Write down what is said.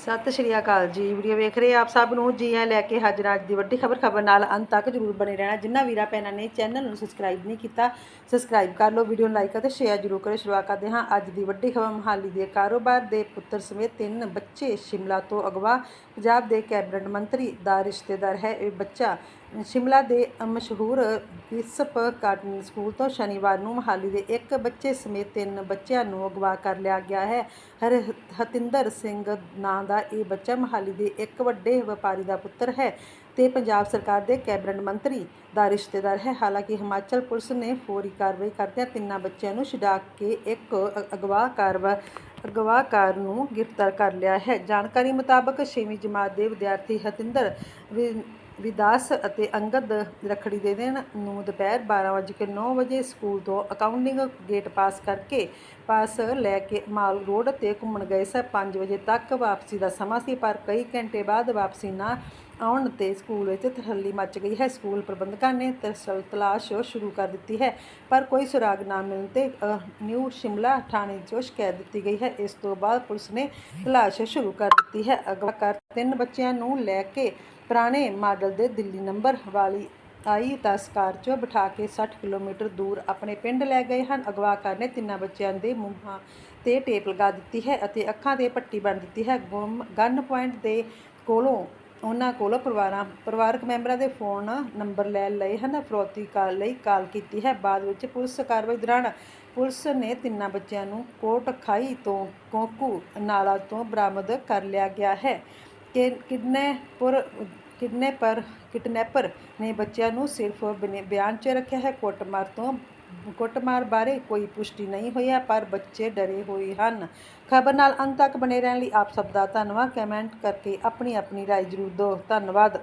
ਸਤਿ ਸ਼੍ਰੀ ਅਕਾਲ ਜੀ। ਵੀਡੀਓ ਵੇਖ ਰਹੇ ਆਪ ਸਭ ਨੂੰ ਜੀ ਆ ਲੈ ਕੇ ਹਾਜ਼ਰ ਅੱਜ ਦੀ ਵੱਡੀ ਖਬਰ। ਖਬਰ ਨਾਲ ਅੰਤ ਤੱਕ ਜਰੂਰ ਬਣੇ ਰਹਿਣਾ। ਜਿੰਨਾ ਵੀਰਾਂ ਭੈਣਾਂ ਨੇ ਚੈਨਲ ਨੂੰ ਸਬਸਕ੍ਰਾਈਬ ਨਹੀਂ ਕੀਤਾ, ਸਬਸਕ੍ਰਾਈਬ ਕਰ ਲਓ, ਵੀਡੀਓ ਨੂੰ ਲਾਈਕ ਅਤੇ ਸ਼ੇਅਰ ਜਰੂਰ ਕਰੋ ਸ਼ੁਰੂਆਤ ਕਰਦੇ ਹਾਂ ਅੱਜ ਦੀ ਵੱਡੀ ਖਬਰ। ਮਹਾਲੀ ਦੇ ਕਾਰੋਬਾਰ ਦੇ ਪੁੱਤਰ ਸਮੇਤ ਤਿੰਨ ਬੱਚੇ ਸ਼ਿਮਲਾ ਤੋਂ ਅਗਵਾ। ਪੰਜਾਬ ਦੇ ਕੈਬਨਿਟ ਮੰਤਰੀ ਦਾ ਰਿਸ਼ਤੇਦਾਰ ਹੈ ਇਹ ਬੱਚਾ। ਸ਼ਿਮਲਾ ਦੇ ਮਸ਼ਹੂਰ ਬਿਸ਼ਪ ਕਾਟਨ ਸਕੂਲ ਤੋਂ ਸ਼ਨੀਵਾਰ ਨੂੰ ਮਹਾਲੀ ਦੇ ਇੱਕ ਬੱਚੇ ਸਮੇਤ ਤਿੰਨ ਬੱਚਿਆਂ ਨੂੰ ਅਗਵਾ ਕਰ ਲਿਆ ਗਿਆ ਹੈ। ਹਰ ਹਤਿੰਦਰ ਸਿੰਘ ਨਾਂ ਦਾ ਇਹ ਬੱਚਾ ਮਹਾਲੀ ਦੇ ਇੱਕ ਵੱਡੇ ਵਪਾਰੀ ਦਾ ਪੁੱਤਰ ਹੈ ਤੇ ਪੰਜਾਬ ਸਰਕਾਰ ਦੇ ਕੈਬਨਿਟ ਮੰਤਰੀ ਦਾ ਰਿਸ਼ਤੇਦਾਰ ਹੈ। ਹਾਲਾਂਕਿ ਹਿਮਾਚਲ ਪੁਲਿਸ ਨੇ ਫੌਰੀ ਕਾਰਵਾਈ ਕਰਦਿਆਂ ਤਿੰਨਾਂ ਬੱਚਿਆਂ ਨੂੰ ਛਡਾ ਕੇ ਇੱਕ ਅ- ਅਗਵਾਕਾਰਵਾ ਅਗਵਾਕਾਰ ਨੂੰ ਗ੍ਰਿਫਤਾਰ ਕਰ ਲਿਆ ਹੈ। ਜਾਣਕਾਰੀ ਮੁਤਾਬਕ 6ਵੀਂ ਜਮਾਤ ਦੇ ਵਿਦਿਆਰਥੀ ਹਤਿੰਦਰ ਵਿ- ਵਿਦਾਸ ਅਤੇ ਅੰਗਦ ਰੱਖੜੀ ਦੇ ਦਿਨ ਨੂੰ ਦੁਪਹਿਰ 12:09 ਵਜੇ ਸਕੂਲ ਤੋਂ ਅਕਾਊਂਟਿੰਗ ਗੇਟ ਪਾਸ ਕਰਕੇ ਪਾਸ ਲੈ ਕੇ ਮਾਲ ਰੋਡ ਤੇ ਘੁੰਮਣ ਗਏ ਸਨ 5 ਵਜੇ ਤੱਕ ਵਾਪਸੀ ਦਾ ਸਮਾਂ ਸੀ, ਪਰ ਕਈ ਘੰਟੇ ਬਾਅਦ ਵਾਪਸੀ ਨਾ ਆਉਣ ਤੇ ਸਕੂਲ ਵਿੱਚ ਤਸੱਲੀ ਮੱਚ ਗਈ ਹੈ। ਸਕੂਲ ਪ੍ਰਬੰਧਕਾਂ ਨੇ ਤਸਲ ਤਲਾਸ਼ ਸ਼ੁਰੂ ਕਰ ਦਿੱਤੀ ਹੈ, ਪਰ ਕੋਈ ਸੁਰਾਗ ਨਾ ਮਿਲਣ ਤੇ ਨਿਊ ਸ਼ਿਮਲਾ ਥਾਣੇ 'ਚ ਸ਼ਿਕਾਇਤ ਦਿੱਤੀ ਗਈ ਹੈ। ਇਸ ਤੋਂ ਬਾਅਦ ਪੁਲਿਸ ਨੇ ਤਲਾਸ਼ ਸ਼ੁਰੂ ਕਰ ਦਿੱਤੀ ਹੈ। ਅਗਵਾ ਕਰ ਤਿੰਨ ਬੱਚਿਆਂ ਨੂੰ ਲੈ ਕੇ ਪੁਰਾਣੇ ਮਾਡਲ ਦੇ ਦਿੱਲੀ ਨੰਬਰ ਵਾਲੀ ਆਈ 10 ਕਾਰ 'ਚ ਬਿਠਾ ਕੇ 60 ਕਿਲੋਮੀਟਰ ਦੂਰ ਆਪਣੇ ਪਿੰਡ ਲੈ ਗਏ ਹਨ। ਅਗਵਾਕਾਰ ਨੇ ਤਿੰਨਾਂ ਬੱਚਿਆਂ ਦੇ ਮੂੰਹਾਂ ਤੇ ਟੇਪ ਲਗਾ ਦਿੱਤੀ ਹੈ ਅਤੇ ਅੱਖਾਂ ਤੇ ਪੱਟੀ ਬੰਨ੍ਹ ਦਿੱਤੀ ਹੈ। ਗੁੰਮ ਗਨ ਪੁਆਇੰਟ ਦੇ ਕੋਲੋਂ ਉਹਨਾਂ ਕੋਲੋਂ ਪਰਿਵਾਰਾਂ, ਪਰਿਵਾਰਕ ਮੈਂਬਰਾਂ ਦੇ ਫੋਨ ਨੰਬਰ ਲੈ ਲਏ ਹਨ। ਫਰੋਤੀ ਕਾਲ ਲਈ ਕਾਲ ਕੀਤੀ ਹੈ। ਬਾਅਦ ਵਿੱਚ ਪੁਲਿਸ ਕਾਰਵਾਈ ਦੌਰਾਨ ਪੁਲਿਸ ਨੇ ਤਿੰਨਾਂ ਬੱਚਿਆਂ ਨੂੰ ਕੋਟ ਖਾਈ ਤੋਂ ਕੋਕੂ ਨਾਲਾ ਤੋਂ ਬਰਾਮਦ ਕਰ ਲਿਆ ਗਿਆ ਹੈ। ਕਿ ਕਿਡਨੈਪਰ ਕਿਡਨੈਪਰ ਕਿਡਨੈਪਰ ਨੇ ਬੱਚਿਆਂ ਨੂੰ ਸਿਰਫ ਬਨੇ- ਬਿਆਨ 'ਚ ਰੱਖਿਆ ਹੈ। ਕੁੱਟਮਾਰ ਤੋਂ, ਕੁੱਟਮਾਰ ਬਾਰੇ ਕੋਈ ਪੁਸ਼ਟੀ ਨਹੀਂ ਹੋਈ ਹੈ, ਪਰ ਬੱਚੇ ਡਰੇ ਹੋਏ ਹਨ। ਖਬਰ ਨਾਲ ਅੰਤ ਤੱਕ ਬਣੇ ਰਹਿਣ ਲਈ ਆਪ ਸਭ ਦਾ ਧੰਨਵਾਦ। ਕਮੈਂਟ ਕਰਕੇ ਆਪਣੀ ਆਪਣੀ ਰਾਏ ਜ਼ਰੂਰ ਦਿਓ। ਧੰਨਵਾਦ।